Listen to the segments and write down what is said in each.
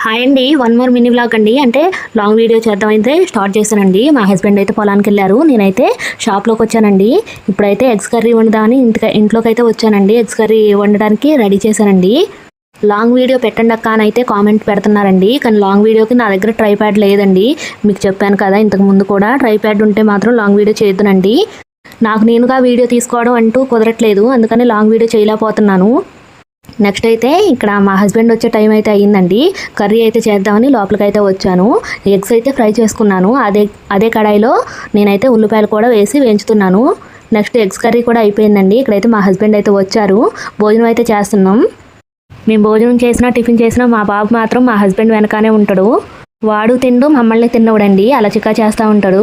Hi అండి one more mini blog అండి. అంటే లాంగ్ వీడియో చేద్దామైతే స్టార్ట్ చేశానండి. మా హస్బెండ్ అయితే పొలానికి వెళ్ళారు. నేనైతే షాప్లోకి వచ్చానండి. ఇప్పుడైతే ఎగ్స్ కర్రీ వండుదామని ఇంటికి ఇంట్లోకి అయితే వచ్చానండి. ఎగ్స్ కర్రీ వండడానికి రెడీ చేశానండి. లాంగ్ వీడియో పెట్టండి అక్క అని అయితే కామెంట్ పెడుతున్నారండి. కానీ లాంగ్ వీడియోకి నా దగ్గర ట్రైప్యాడ్ లేదండి. మీకు చెప్పాను కదా ఇంతకు ముందు కూడా ట్రైప్యాడ్ ఉంటే మాత్రం లాంగ్ వీడియో చేయొద్దునండి. నాకు నేనుగా వీడియో తీసుకోవడం అంటూ కుదరట్లేదు. అందుకని లాంగ్ వీడియో చేయలేకపోతున్నాను. నెక్స్ట్ అయితే ఇక్కడ మా హస్బెండ్ వచ్చే టైం అయితే అయ్యిందండి. కర్రీ అయితే చేద్దామని లోపలికి అయితే వచ్చాను. ఎగ్స్ అయితే ఫ్రై చేసుకున్నాను. అదే అదే కడాయిలో నేనైతే ఉల్లిపాయలు కూడా వేసి వేయించుతున్నాను. నెక్స్ట్ ఎగ్స్ కర్రీ కూడా అయిపోయిందండి. ఇక్కడైతే మా హస్బెండ్ అయితే వచ్చారు. భోజనం అయితే చేస్తున్నాం. మేము భోజనం చేసినా టిఫిన్ చేసినా మా బాబు మాత్రం మా హస్బెండ్ వెనకానే ఉంటాడు. వాడు తిండు మమ్మల్ని తిన్నవాడండి అలా చిక్కా చేస్తూ ఉంటాడు.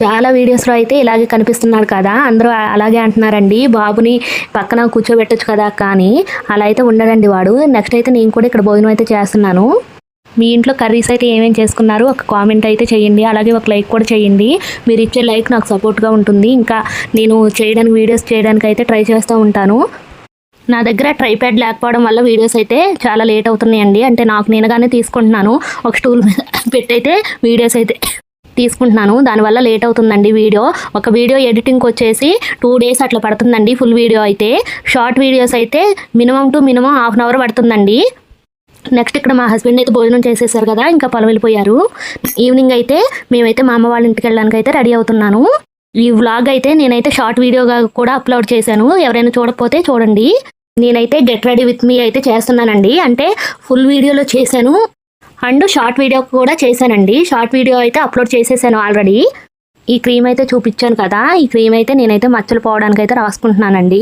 చాలా వీడియోస్లో అయితే ఇలాగే కనిపిస్తున్నాడు కదా. అందరూ అలాగే అంటున్నారండి. బాబుని పక్కన కూర్చోబెట్టొచ్చు కదా కానీ అలా అయితే ఉండడండి వాడు. నెక్స్ట్ అయితే నేను కూడా ఇక్కడ భోజనం అయితే చేస్తున్నాను. మీ ఇంట్లో కర్రీస్ అయితే ఏమేమి చేసుకున్నారు? ఒక కామెంట్ అయితే చేయండి. అలాగే ఒక లైక్ కూడా చేయండి. మీరు ఇచ్చే లైక్ నాకు సపోర్ట్గా ఉంటుంది. ఇంకా నేను చేయడానికి వీడియోస్ చేయడానికి అయితే ట్రై చేస్తూ ఉంటాను. నా దగ్గర ట్రైప్యాడ్ లేకపోవడం వల్ల వీడియోస్ అయితే చాలా లేట్ అవుతున్నాయండి. అంటే నాకు నేనుగానే తీసుకుంటున్నాను. ఒక స్టూల్ మీద పెట్టయితే వీడియోస్ అయితే తీసుకుంటున్నాను. దానివల్ల లేట్ అవుతుందండి వీడియో. ఒక వీడియో ఎడిటింగ్కి వచ్చేసి టూ డేస్ అట్లా పడుతుందండి ఫుల్ వీడియో అయితే. షార్ట్ వీడియోస్ అయితే minimum two minimum half an hour పడుతుందండి. నెక్స్ట్ ఇక్కడ మా హస్బెండ్ అయితే భోజనం చేసేసారు కదా ఇంకా పొలం వెళ్ళిపోయారు ఈవినింగ్ అయితే మేమైతే మా అమ్మ వాళ్ళ ఇంటికి వెళ్ళడానికి అయితే రెడీ అవుతున్నాను. ఈ వ్లాగ్ అయితే నేనైతే షార్ట్ వీడియోగా కూడా అప్లోడ్ చేశాను. ఎవరైనా చూడకపోతే చూడండి. నేనైతే గెట్ రెడీ విత్ మీ అయితే చేస్తున్నానండి. అంటే ఫుల్ వీడియోలో చేశాను. అండ్ షార్ట్ వీడియో కూడా చేశానండి. షార్ట్ వీడియో అయితే అప్లోడ్ చేసేసాను ఆల్రెడీ. ఈ క్రీమ్ అయితే చూపించాను కదా. ఈ క్రీమ్ అయితే నేనైతే మచ్చలు పోవడానికి అయితే రాసుకుంటున్నానండి.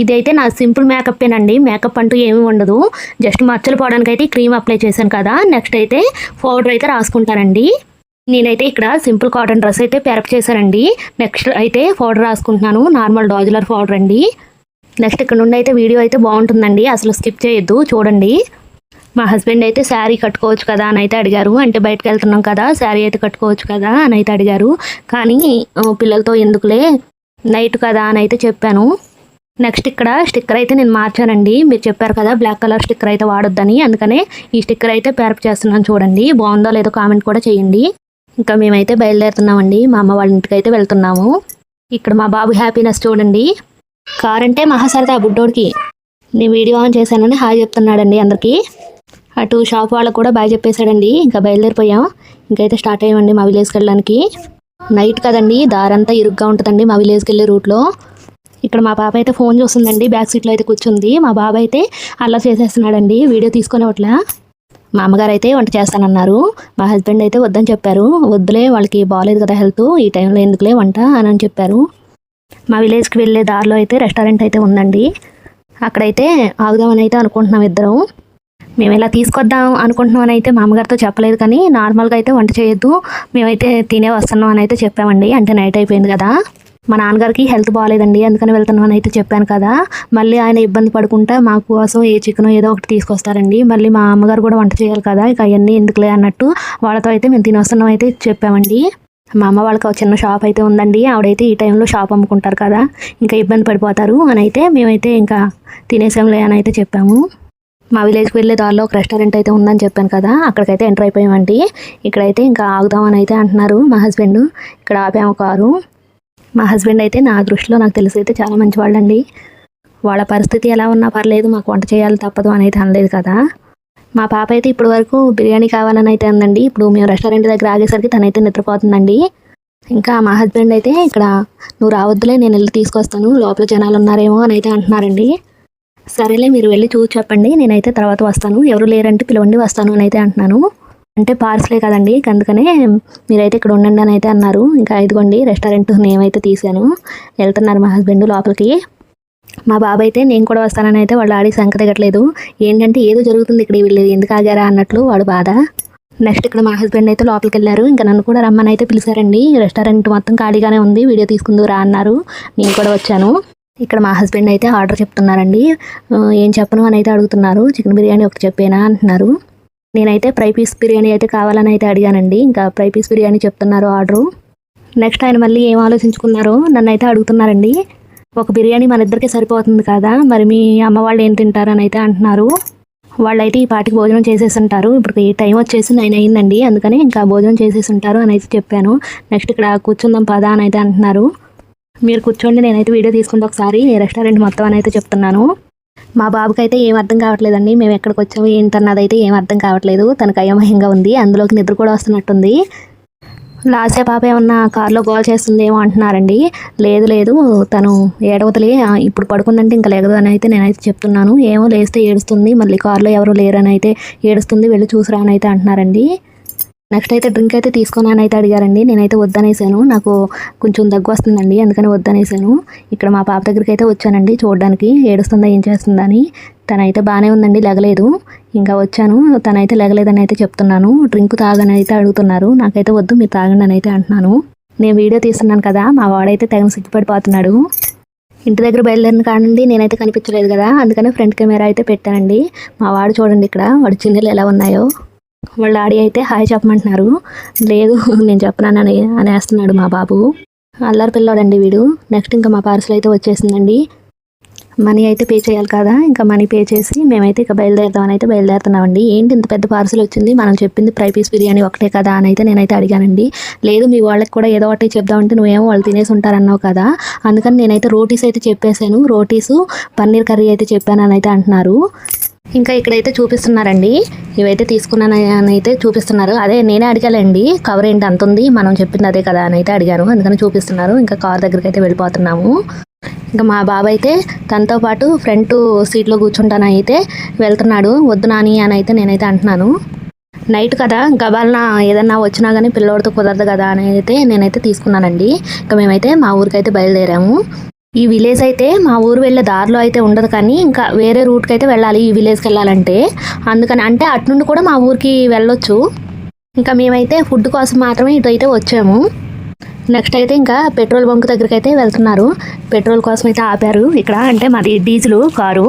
ఇదైతే నా సింపుల్ మేకప్పేనండి మేకప్ అంటూ ఏమీ ఉండదు. జస్ట్ మచ్చలు పోవడానికి అయితే ఈ క్రీమ్ అప్లై చేశాను కదా. నెక్స్ట్ అయితే పౌడర్ అయితే రాసుకుంటానండి. నేనైతే ఇక్కడ సింపుల్ కాటన్ డ్రెస్ అయితే పెరప్ చేశానండి. నెక్స్ట్ అయితే పౌడర్ రాసుకుంటున్నాను. నార్మల్ డాజులర్ పౌడర్ అండి. నెక్స్ట్ ఇక్కడ నుండి అయితే వీడియో అయితే బాగుంటుందండి. అసలు స్కిప్ చేయొద్దు. చూడండి. మా హస్బెండ్ అయితే శారీ కట్టుకోవచ్చు కదా అని అయితే అడిగారు. అంటే బయటకు వెళ్తున్నాం కదా శారీ అయితే కట్టుకోవచ్చు కదా అని అయితే అడిగారు. కానీ పిల్లలతో ఎందుకులే? నైట్ కదా అని అయితే చెప్పాను. నెక్స్ట్ ఇక్కడ స్టిక్కర్ అయితే నేను మార్చానండి. మీరు చెప్పారు కదా బ్లాక్ కలర్ స్టిక్కర్ అయితే వాడొద్దని. అందుకనే ఈ స్టిక్కర్ అయితే పేరప్ చేస్తున్నాను చూడండి. బాగుందో లేదో కామెంట్ కూడా చేయండి. ఇంకా మేమైతే బయలుదేరుతున్నామండి. మా అమ్మ వాళ్ళ ఇంటికి అయితే వెళ్తున్నాము. ఇక్కడ మా బాబు హ్యాపీనెస్ చూడండి. కార్ అంటే మహాసరదా బుడ్డోడికి. నేను వీడియో ఆన్ చేశానని హాయ్ చెప్తున్నాడండి అందరికీ. అటు షాప్ వాళ్ళకు కూడా బాయ్ చెప్పేశాడండి. ఇంకా బయలుదేరిపోయాం. ఇంకైతే స్టార్ట్ అయ్యామండి మా విలేజ్కి వెళ్ళడానికి. నైట్ కదండి దారంతా ఇరుగ్గా ఉంటుందండి మా విలేజ్కి వెళ్ళే రూట్లో. ఇక్కడ మా పాప అయితే ఫోన్ చూస్తుందండి బ్యాక్ సీట్లో అయితే కూర్చుంది. మా బాబు అయితే అలా చేసేస్తున్నాడండి వీడియో తీసుకునేవట్లా మా అమ్మగారు అయితే వంట చేస్తానన్నారు. మా హస్బెండ్ అయితే వద్దని చెప్పారు. వద్దులే వాళ్ళకి బాగాలేదు కదా హెల్త్ ఈ టైంలో ఎందుకులే వంట అని అని చెప్పారు. మా విలేజ్కి వెళ్ళే దారిలో అయితే రెస్టారెంట్ అయితే ఉందండి. అక్కడైతే ఆగుదామని అయితే అనుకుంటున్నాం ఇద్దరం. మేము ఇలా తీసుకొద్దాం అనుకుంటున్నాం అని అయితే మామగారితో చెప్పలేదు కానీ నార్మల్గా అయితే వంట చేయొద్దు. మేమైతే తినే వస్తున్నాం అని అయితే చెప్పామండి. అంటే నైట్ అయిపోయింది కదా. మా నాన్నగారికి హెల్త్ బాగాలేదండి. అందుకని వెళ్తున్నాం అని అయితే చెప్పాను కదా. మళ్ళీ ఆయన ఇబ్బంది పడుకుంటా మా కోసం ఏ చికెన్ ఏదో ఒకటి తీసుకొస్తారండి. మళ్ళీ మా అమ్మగారు కూడా వంట చేయాలి కదా. ఇక అవన్నీ ఎందుకులే అన్నట్టు వాళ్ళతో అయితే మేము తినొస్తున్నాం అయితే చెప్పామండి. మా అమ్మ వాళ్ళకి చిన్న షాప్ అయితే ఉందండి. ఆవిడైతే ఈ టైంలో షాప్ అమ్ముకుంటారు కదా. ఇంకా ఇబ్బంది పడిపోతారు అని అయితే మేమైతే ఇంకా తినేసాంలే అని అయితే చెప్పాము. మా విలేజ్కి వెళ్ళే దారిలో ఒక రెస్టారెంట్ అయితే ఉందని చెప్పాను కదా అక్కడికైతే ఎంటర్ అయిపోయామండి. ఇక్కడైతే ఇంకా ఆగుదామని అయితే అంటున్నారు మా హస్బెండ్. ఇక్కడ ఆపాము కారు. మా హస్బెండ్ అయితే నా దృష్టిలో నాకు తెలిసి అయితే చాలా మంచివాళ్ళండి. వాళ్ళ పరిస్థితి ఎలా ఉన్నా పర్లేదు మాకు వంట చేయాలి తప్పదు అని అయితే అనలేదు కదా. మా పాప అయితే ఇప్పటి వరకు బిర్యానీ కావాలని అయితే అందండి. ఇప్పుడు మేము రెస్టారెంట్ దగ్గర ఆగేసరికి తనైతే నిద్రపోతుందండి. ఇంకా మా హస్బెండ్ అయితే ఇక్కడ నువ్వు రావద్దులే నేను వెళ్ళి తీసుకొస్తాను లోపల జనాలు ఉన్నారేమో అని అయితే అంటున్నారండి. సరేలే మీరు వెళ్ళి చూసి చెప్పండి. నేనైతే తర్వాత వస్తాను. ఎవరు లేరంటే పిలవండి వస్తాను అని అయితే అంటున్నాను. అంటే పార్సలే కదండి అందుకనే మీరైతే ఇక్కడ ఉండండి అని అయితే అన్నారు. ఇంకా ఇదిగోండి రెస్టారెంట్ నేమ్ అయితే తీశాను. వెళ్తున్నారు మా హస్బెండ్ లోపలికి. మా బాబాయ్ అయితే నేను కూడా వస్తానని అయితే వాళ్ళు ఆడి సంక దిగట్లేదు ఏంటంటే ఏదో జరుగుతుంది ఇక్కడ వీళ్ళు ఎందుకు ఆగారా అన్నట్లు వాడు బాధ. నెక్స్ట్ ఇక్కడ మా హస్బెండ్ అయితే లోపలికి వెళ్ళారు. ఇంకా నన్ను కూడా రమ్మని అయితే పిలిచారండి. రెస్టారెంట్ మొత్తం ఖాళీగానే ఉంది. వీడియో తీసుకుందురా అన్నారు. నేను కూడా వచ్చాను. ఇక్కడ మా హస్బెండ్ అయితే ఆర్డర్ చెప్తున్నారండి. ఏం చెప్పను అని అయితే అడుగుతున్నారు. చికెన్ బిర్యానీ ఒకటి చెప్పేనా అంటున్నారు. నేనైతే ఫ్రై పీస్ బిర్యానీ అయితే కావాలని అయితే అడిగానండి. ఇంకా ఫ్రై పీస్ బిర్యానీ చెప్తున్నారు ఆర్డరు నెక్స్ట్ ఆయన మళ్ళీ ఏం ఆలోచించుకున్నారో నన్ను అయితే అడుగుతున్నారండి. ఒక బిర్యానీ మన ఇద్దరికి సరిపోతుంది కదా మరి మీ అమ్మ వాళ్ళు ఏం తింటారని అయితే అంటున్నారు. వాళ్ళైతే ఈ పాటికి భోజనం చేసేసి ఉంటారు. ఇప్పుడు ఈ టైం వచ్చేసి నైన్ అయిందండి. అందుకని ఇంకా భోజనం చేసేసి ఉంటారు అని అయితే చెప్పాను. నెక్స్ట్ ఇక్కడ కూర్చుందాం పదా అని అయితే అంటున్నారు. మీరు కూర్చోండి నేనైతే వీడియో తీసుకుంటే ఒకసారి. రెస్టారెంట్ మొత్తం అని అయితే చెప్తున్నాను. మా బాబుకి అయితే ఏం అర్థం కావట్లేదండి. మేము ఎక్కడికి వచ్చాము ఏంటన్నది అయితే ఏం అర్థం కావట్లేదు. తనకు అయోమయంగా ఉంది. అందులోకి నిద్ర కూడా వస్తున్నట్టుంది. లాస్య పాప ఏమన్నా కార్లో గోల్ చేస్తుందేమో అంటున్నారండి. లేదు లేదు. తను ఏడవతలే ఇప్పుడు పడుకుందంటే ఇంకా లేగదు అని అయితే నేనైతే చెప్తున్నాను. ఏమో లేస్తే ఏడుస్తుంది. మళ్ళీ కార్లో ఎవరు లేరని అయితే ఏడుస్తుంది. వెళ్ళి చూసిరా అని అయితే అంటున్నారండి. నెక్స్ట్ అయితే డ్రింక్ అయితే తీసుకొని అని అయితే అడిగారండి. నేనైతే వద్దనేసాను. నాకు కొంచెం దగ్గు వస్తుందండి. అందుకని వద్దనేసాను. ఇక్కడ మా పాప దగ్గరికి అయితే వచ్చానండి చూడడానికి. ఏడుస్తుందా ఏం చేస్తుందా అని. తనైతే బాగానే ఉందండి లెగలేదు. ఇంకా వచ్చాను. తనైతే లెగలేదని అయితే చెప్తున్నాను. డ్రింక్ తాగని అయితే అడుగుతున్నారు. నాకైతే వద్దు మీరు తాగండి అని అయితే అంటున్నాను. నేను వీడియో తీస్తున్నాను కదా మా వాడైతే తెగ సిగ్గుపడిపోతున్నాడు. ఇంటి దగ్గర బయలుదేరిన కాడండి నేనైతే కనిపించలేదు కదా అందుకని ఫ్రంట్ కెమెరా అయితే పెట్టానండి. మా వాడు చూడండి ఇక్కడ వాడి చిన్నలు ఎలా ఉన్నాయో. వాళ్ళ డాడీ అయితే హాయ్ చెప్పమంటున్నారు. లేదు నేను చెప్పనని అనేస్తున్నాడు మా బాబు. అల్లరి పిల్లోడండి వీడు. నెక్స్ట్ ఇంకా మా పార్సల్ అయితే వచ్చేసిందండి. మనీ అయితే పే చేయాలి కదా ఇంకా మనీ పే చేసి మేమైతే ఇక బయలుదేరుదామని అయితే బయలుదేరుతున్నామండి. ఏంటి ఇంత పెద్ద పార్సల్ వచ్చింది? మనం చెప్పింది ఫ్రై పీస్ బిర్యానీ ఒకటే కదా అని అయితే నేనైతే అడిగానండి. లేదు మీ వాళ్ళకి కూడా ఏదో ఒకటి చెప్దామంటే నువ్వేమో వాళ్ళు తినేసి ఉంటారన్నావు కదా. అందుకని నేనైతే రోటీస్ అయితే చెప్పేశాను. రోటీసు పన్నీర్ కర్రీ అయితే చెప్పాను అని అయితే అంటున్నారు. ఇంకా ఇక్కడైతే చూపిస్తున్నారండి. ఇవైతే తీసుకున్నానైతే చూపిస్తున్నారు. అదే నేనే అడిగాలండి కవర్ ఏంటి అంత ఉంది? మనం చెప్పింది అదే కదా అని అయితే అడిగాను. అందుకని చూపిస్తున్నారు. ఇంకా కార్ దగ్గరికి అయితే వెళ్ళిపోతున్నాము. ఇంకా మా బాబాయ్ అయితే తనతో పాటు ఫ్రంట్ సీట్లో కూర్చుంటానైతే వెళ్తున్నాడు. వద్దు నాని అని అయితే నేనైతే అంటున్నాను. నైట్ కదా గబాలన ఏదన్నా వచ్చినా కానీ పిల్లోడితో కుదరదు కదా అని అయితే నేనైతే తీసుకున్నానండి. ఇంకా మేమైతే మా ఊరికి అయితే బయలుదేరాము. ఈ విలేజ్ అయితే మా ఊరు వెళ్ళే దారిలో అయితే ఉండదు కానీ ఇంకా వేరే రూట్కి అయితే వెళ్ళాలి ఈ విలేజ్కి వెళ్ళాలంటే. అందుకని అంటే అటు నుండి కూడా మా ఊరికి వెళ్ళొచ్చు. ఇంకా మేమైతే ఫుడ్ కోసం మాత్రమే ఇటు అయితే వచ్చాము. నెక్స్ట్ అయితే ఇంకా పెట్రోల్ బంక్ దగ్గరికి అయితే వెళ్తున్నారు. పెట్రోల్ కోసం అయితే ఆపారు. ఇక్కడ అంటే మాది డీజిల్ కారు.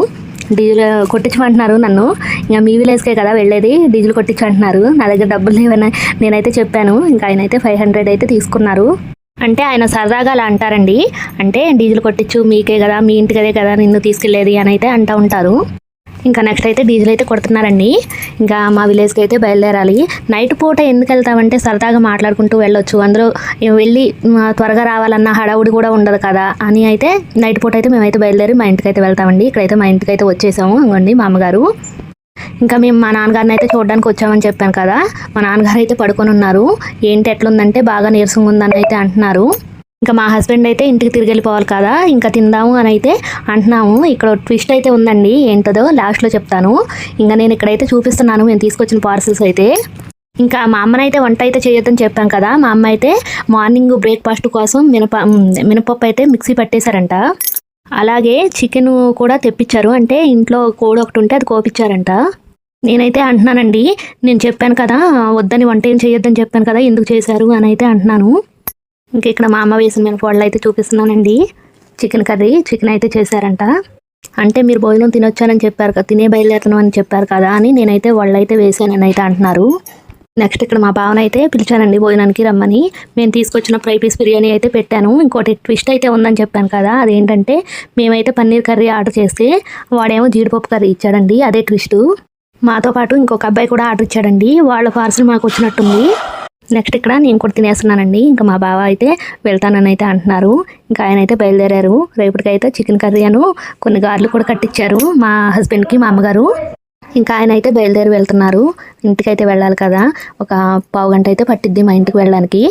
డీజిల్ కొట్టించమంటున్నారు నన్ను. ఇంకా మీ విలేజ్కే కదా వెళ్ళేది డీజిల్ కొట్టించమంటున్నారు. నా దగ్గర డబ్బులు లేవని నేనైతే చెప్పాను. ఇంకా ఆయన అయితే ఫైవ్ హండ్రెడ్ అయితే తీసుకున్నారు. అంటే ఆయన సరదాగా అలా అంటారండి. అంటే డీజిల్ కొట్టించు మీకే కదా మీ ఇంటికదే కదా నిన్ను తీసుకెళ్ళేది అని అయితే అంటూ ఉంటారు. ఇంకా నెక్స్ట్ అయితే డీజిల్ అయితే కొడుతున్నారండి. ఇంకా మా విలేజ్కి అయితే బయలుదేరాలి. నైట్ పూట ఎందుకు వెళ్తామంటే సరదాగా మాట్లాడుకుంటూ వెళ్ళొచ్చు. అందరూ వెళ్ళి త్వరగా రావాలన్న హడావుడి కూడా ఉండదు కదా అని అయితే నైట్ పూట అయితే మేమైతే బయలుదేరి మా ఇంటికి అయితే వెళ్తామండి. ఇక్కడైతే మా ఇంటికి అయితే వచ్చేసాము. ఇంకోండి మా అమ్మగారు. ఇంకా మేము మా నాన్నగారిని అయితే చూడడానికి వచ్చామని చెప్పాను కదా. మా నాన్నగారు అయితే పడుకొని ఉన్నారు. ఏంటి ఎట్లుందంటే బాగా నీరసంగా ఉందని అయితే అంటున్నారు. ఇంకా మా హస్బెండ్ అయితే ఇంటికి తిరిగి వెళ్ళిపోవాలి కదా. ఇంకా తిందాము అని అయితే అంటున్నాము. ఇక్కడ ట్విస్ట్ అయితే ఉందండి. ఏంటదో లాస్ట్లో చెప్తాను. ఇంకా నేను ఇక్కడైతే చూపిస్తున్నాను. మేము తీసుకొచ్చిన పార్సిల్స్ అయితే. ఇంకా మా అమ్మనైతే వంట అయితే చేయొద్దని చెప్పాం కదా. మా అమ్మ అయితే మార్నింగ్ బ్రేక్ఫాస్ట్ కోసం మినప మినపప్పు అయితే మిక్సీ పట్టేశారంట. అలాగే చికెన్ కూడా తెప్పించారు. అంటే ఇంట్లో కోడి ఒకటి ఉంటే అది కోపించారంట నేనైతే అంటున్నానండి నేను చెప్పాను కదా వద్దని వంట ఏం చేయొద్దని చెప్పాను కదా ఎందుకు చేశారు అని అయితే అంటున్నాను. ఇంక ఇక్కడ మా అమ్మ వేసిన మినపళ్ళు అయితే చూపిస్తున్నానండి. చికెన్ కర్రీ చికెన్ అయితే చేశారంట. అంటే మీరు భోజనం తినొచ్చానని చెప్పారు కదా తినే బయలుదేరుతున్నాం అని చెప్పారు కదా అని నేనైతే వాళ్ళు అయితే వేసానని అయితే అంటున్నారు. నెక్స్ట్ ఇక్కడ మా భావన అయితే పిలిచానండి భోజనానికి రమ్మని. మేము తీసుకొచ్చిన ఫ్రై పీస్ బిర్యానీ అయితే పెట్టాను. ఇంకోటి ట్విస్ట్ అయితే ఉందని చెప్పాను కదా అదేంటంటే మేమైతే పన్నీర్ కర్రీ ఆర్డర్ చేస్తే వాడేమో జీడిపప్పు కర్రీ ఇచ్చాడండి అదే ట్విస్ట్. మాతో పాటు ఇంకొక అబ్బాయి కూడా ఆర్డర్ ఇచ్చాడండి వాళ్ళ పార్సల్ మాకు వచ్చినట్టుంది. నెక్స్ట్ ఇక్కడ నేను కూడా తినేస్తున్నానండి ఇంకా మా బావ అయితే వెళ్తానని అయితే అంటున్నారు. ఇంకా ఆయన అయితే బయలుదేరారు. రేపటికైతే చికెన్ కర్రీ అను కొన్ని గార్లు కూడా కట్టించారు మా హస్బెండ్కి మా అమ్మగారు. ఇంకా ఆయన అయితే బయలుదేరి వెళ్తున్నారు. ఇంటికైతే వెళ్ళాలి కదా. ఒక పావు గంట అయితే పట్టిద్ది మా ఇంటికి వెళ్ళడానికి.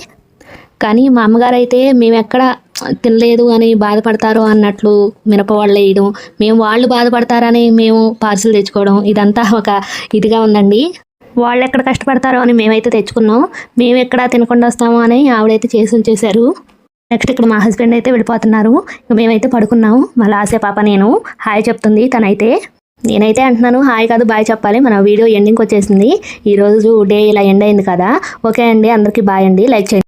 కానీ మా అమ్మగారు అయితే మేము ఎక్కడ తినలేదు అని బాధపడతారో అన్నట్లు మినప వాళ్ళు వేయడం మేము వాళ్ళు బాధపడతారని మేము పార్సిల్ తెచ్చుకోవడం ఇదంతా ఒక ఇదిగా ఉందండి. వాళ్ళు ఎక్కడ కష్టపడతారో అని మేమైతే తెచ్చుకున్నాం. మేము ఎక్కడ తినకుండా వస్తాము అని ఆవిడైతే చేసి ఉంచేశారు నెక్స్ట్ ఇక్కడ మా హస్బెండ్ అయితే వెళ్ళిపోతున్నారు. ఇక మేమైతే పడుకున్నాము మళ్ళీ ఆశ పాప నేను హాయ్ చెప్తుంది తనైతే. నేనైతే అంటున్నాను హాయ్ కాదు బాయ్ చెప్పాలి. మన వీడియో ఎండింగ్కి వచ్చేసింది. ఈరోజు డే ఇలా ఎండ్ అయింది కదా. ఓకే అండి అందరికీ బాయ్ అండి. లైక్ చేయండి.